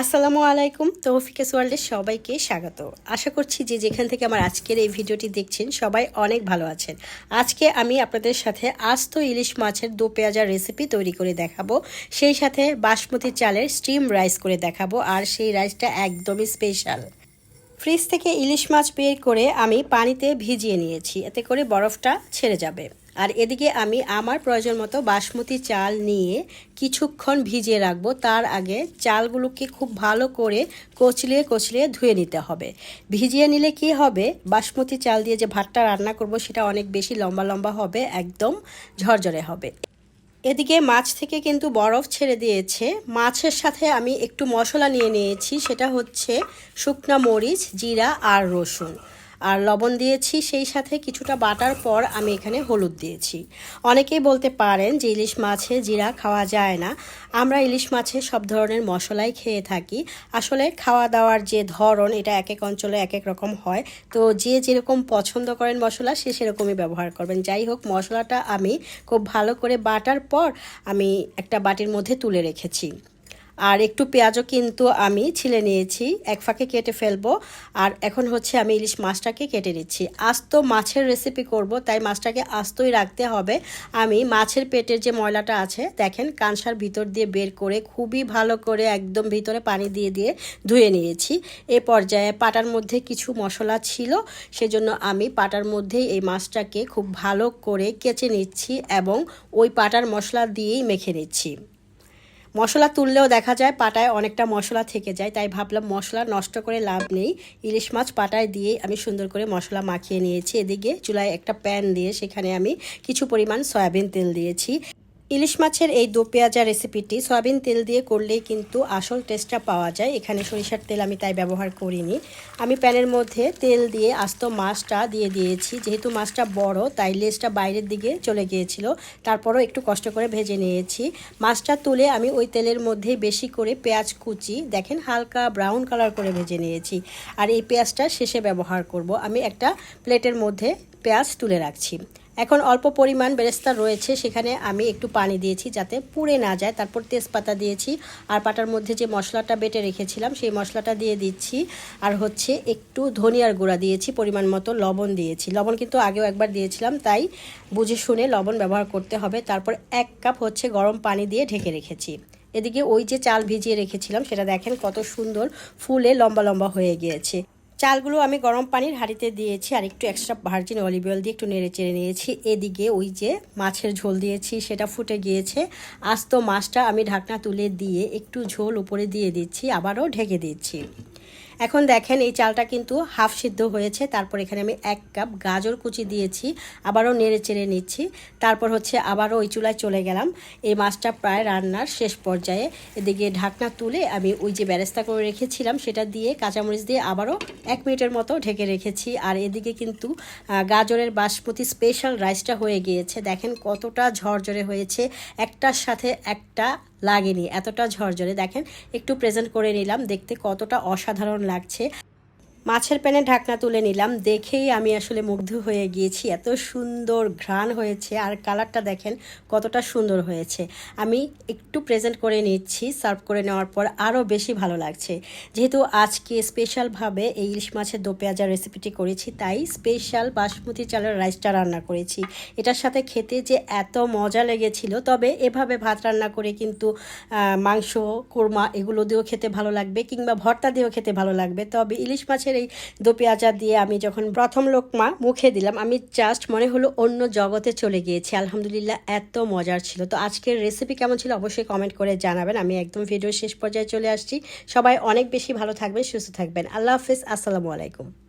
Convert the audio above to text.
আসসালামু আলাইকুম তৌফিকেস ওয়ার্ল্ডের সবাইকে স্বাগত। আশা করছি যে যেখান থেকে আমার আজকের এই ভিডিওটি দেখছেন, সবাই অনেক ভালো আছেন। আজকে আমি আপনাদের সাথে আস্ত ইলিশ মাছের দো পেঁয়াজার রেসিপি তৈরি করে দেখাবো। সেই সাথে বাসমতি চালের স্টিম রাইস করে দেখাবো, আর সেই রাইসটা একদমই স্পেশাল ফ্রিজ থেকে ইলিশ মাছ বের করে আমি পানিতে ভিজিয়ে নিয়েছি, এতে করে বরফটা ছেড়ে যাবে। আর এদিকে আমি আমার প্রয়োজন মতো বাসমতি চাল নিয়ে কিছুক্ষণ ভিজিয়ে রাখব। তার আগে চালগুলোকে খুব ভালো করে কচলিয়ে কচলিয়ে ধুয়ে নিতে হবে। ভিজিয়ে নিলে কি হবে? বাসমতি চাল দিয়ে যে ভাতটা রান্না করব সেটা অনেক বেশি লম্বা লম্বা হবে, একদম ঝরঝরে হবে। এদিকে মাছ থেকে কিন্তু বরফ ছেড়ে দিয়েছে। মাছের সাথে আমি একটু মশলা নিয়ে নিয়েছি, সেটা হচ্ছে শুকনা মরিচ, জিরা আর রসুন। আর লবণ দিয়েছি, সেই সাথে কিছুটা বাটার পর আমি এখানে হলুদ দিয়েছি। অনেকেই বলতে পারেন যে ইলিশ মাছে জিরা খাওয়া যায় না। আমরা ইলিশ মাছে সব ধরনের মশলাই খেয়ে থাকি। আসলে খাওয়া দাওয়ার যে ধরন, এটা এক এক অঞ্চলে এক এক রকম হয়। তো যে যেরকম পছন্দ করেন মশলা, সে সেরকমই ব্যবহার করবেন। যাই হোক, মশলাটা আমি খুব ভালো করে বাটার পর আমি একটা বাটির মধ্যে তুলে রেখেছি। আর একটু পেঁয়াজও কিন্তু আমি ছিলে নিয়েছি, এক ফাঁকে কেটে ফেলব। আর এখন হচ্ছে আমি ইলিশ মাছটাকে কেটে নিচ্ছি। আস্ত মাছের রেসিপি করব, তাই মাছটাকে আস্তই রাখতে হবে। আমি মাছের পেটের যে ময়লাটা আছে, দেখেন কাঁসার ভিতর দিয়ে বের করে খুবই ভালো করে একদম ভিতরে পানি দিয়ে দিয়ে ধুয়ে নিয়েছি। এ পর্যায়ে পাটার মধ্যে কিছু মশলা ছিল, সেজন্য আমি পাটার মধ্যেই এই মাছটাকে খুব ভালো করে কেচে নিচ্ছি এবং ওই পাটার মশলা দিয়েই মেখে নিচ্ছি। মশলা তুললেও দেখা যায় পাটায় অনেকটা মশলা থেকে যায়, তাই ভাবলাম মশলা নষ্ট করে লাভ নেই। ইলিশ মাছ পাটায় দিয়ে আমি সুন্দর করে মশলা মাখিয়ে নিয়েছি। এদিকে চুলায় একটা প্যান দিয়ে সেখানে আমি কিছু পরিমাণ সয়াবিন তেল দিয়েছি। ইলিশ মাছের এই দো পেঁয়াজা রেসিপিটি সয়াবিন তেল দিয়ে করলেই কিন্তু আসল টেস্টটা পাওয়া যায়। এখানে সরিষার তেল আমি তাই ব্যবহার করিনি। আমি প্যানের মধ্যে তেল দিয়ে আস্ত মাছটা দিয়ে দিয়েছি। যেহেতু মাছটা বড়, তাই লেজটা বাইরের দিকে চলে গিয়েছিল। তারপরও একটু কষ্ট করে ভেজে নিয়েছি। মাছটা তুলে আমি ওই তেলের মধ্যে বেশি করে পেঁয়াজ কুচি, দেখেন হালকা ব্রাউন কালার করে ভেজে নিয়েছি। আর এই পেঁয়াজটা শেষে ব্যবহার করব। আমি একটা প্লেটের মধ্যে পেঁয়াজ তুলে রাখছি। এখন অল্প পরিমাণ বেরেস্তা রয়েছে, সেখানে আমি একটু পানি দিয়েছি যাতে পুড়ে না যায়। তারপর তেজপাতা দিয়েছি, আর পাটার মধ্যে যে মশলাটা বেটে রেখেছিলাম, সেই মশলাটা দিয়ে দিচ্ছি। আর হচ্ছে একটু ধনিয়ার গুঁড়া দিয়েছি, পরিমাণ মতো লবণ দিয়েছি। লবণ কিন্তু আগেও একবার দিয়েছিলাম, তাই বুঝে শুনে লবণ ব্যবহার করতে হবে। তারপর এক কাপ হচ্ছে গরম পানি দিয়ে ঢেকে রেখেছি। এদিকে ওই যে চাল ভিজিয়ে রেখেছিলাম, সেটা দেখেন কত সুন্দর ফুলে লম্বা লম্বা হয়ে গিয়েছে। চালগুলো আমি গরম পানির হাঁড়িতে দিয়েছি আর একটু এক্সট্রা ভার্জিন অলিভ অয়েল দিয়ে একটু নেড়ে চেড়ে নিয়েছি। এদিকে ওই যে মাছের ঝোল দিয়েছি, সেটা ফুটে গিয়েছে। আস্ত মাছটা আমি ঢাকনা তুলে দিয়ে একটু ঝোল উপরে দিয়ে দিচ্ছি, আবারও ঢেকে দিচ্ছি। এখন দেখেন এই চালটা কিন্তু হাফ সিদ্ধ হয়েছে। তারপর এখানে আমি এক কাপ গাজর কুচি দিয়েছি, আবারও নেড়ে চেড়ে নিচ্ছি। তারপর হচ্ছে আবারও ওই চুলায় চলে গেলাম। এই মাছটা প্রায় রান্নার শেষ পর্যায়ে। এদিকে ঢাকনা তুলে আমি ওই যে ব্যারেস্তা করে রেখেছিলাম, সেটা দিয়ে কাঁচামরিচ দিয়ে আবারও এক মিনিটের মতো ঢেকে রেখেছি। আর এদিকে কিন্তু গাজরের বাসমতি স্পেশাল রাইসটা হয়ে গিয়েছে। দেখেন কতটা ঝরঝরে হয়েছে। একটার সাথে একটা লাগেনি। এতটা ঝরঝরে দেখেন একটু প্রেজেন্ট করে নিলাম। দেখতে কতটা অসাধারণ লাগছে। মাছের প্যানে ঢাকনা তুলে নিলাম। দেখেই আমি আসলে মুগ্ধ হয়ে গিয়েছি। এত সুন্দর ঘ্রাণ হয়েছে আর কালারটা দেখেন কতটা সুন্দর হয়েছে। আমি একটু প্রেজেন্ট করে নিচ্ছি সার্ভ করে নেওয়ার পর আরও বেশি ভালো লাগছে। যেহেতু আজকে স্পেশালভাবে এই ইলিশ মাছের দো পেঁয়াজার রেসিপিটি করেছি, তাই স্পেশাল বাসমতি চালের রাইসটা রান্না করেছি। এটার সাথে খেতে যে এত মজা লেগেছিল, তবে এভাবে ভাত রান্না করে কিন্তু মাংস, কোরমা এগুলো দিয়েও খেতে ভালো লাগবে কিংবা ভর্তা দিয়েও খেতে ভালো লাগবে। তবে ইলিশ মাছের মাছের এই দো দিয়ে আমি যখন প্রথম লোকমা মুখে দিলাম, আমি জাস্ট মনে হলো অন্য জগতে চলে গিয়েছি। আলহামদুলিল্লাহ এত মজার ছিল। তো আজকের রেসিপি কেমন ছিল অবশ্যই কমেন্ট করে জানাবেন। আমি একদম ভিডিও শেষ পর্যায়ে চলে আসছি। সবাই অনেক বেশি ভালো থাকবেন, সুস্থ থাকবেন। আল্লাহ হাফিজ। আসসালামু আলাইকুম।